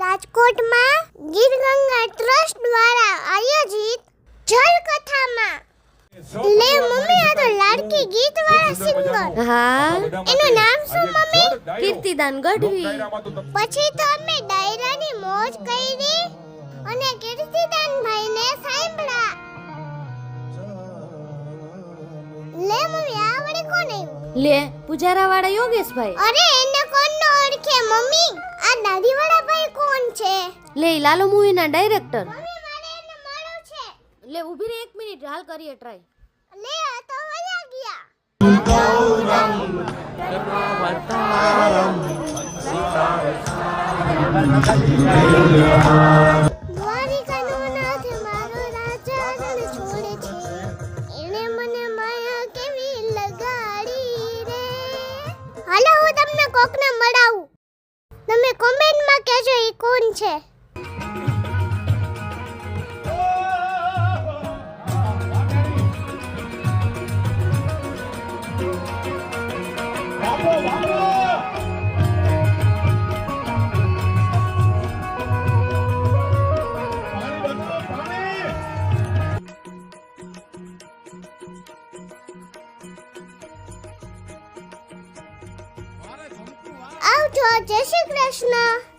રાજકોટમાં ગીર ગંગા ટ્રસ્ટ દ્વારા આયોજિત જલ કથામાં લે મમ્મી આ તો લાડકી ગીત વાળા સિંગર. હા. એનું નામ શું મમ્મી? કીર્તિદાન ગઢવી. પછી તો અમે ડાયરાની મોજ કરી અને કીર્તિદાન ભાઈને સાંભળા લે મમ્મી આ વળી કોણ આવ્યું? લે પૂજારા વાળા યોગેશભાઈ. અરે એને કોણ ઓળખે મમ્મી? આ કોણ છે લે લાલો મૂવીના ડાયરેક્ટર લે ઊભી રે એક મિનિટ હાલ કરીએ ટ્રાય લે આ તો વયા ગયા. ગૌરમ પ્રભાવતારમ મારો રાજા છોડે છે. એણે મને માયા કેવી લગાડી રે. હાલો હું તમને કોકને મળાવું. તમે કોમેન્ટમાં કહેજો એ કોણ છે. આવજો જય શ્રી કૃષ્ણ.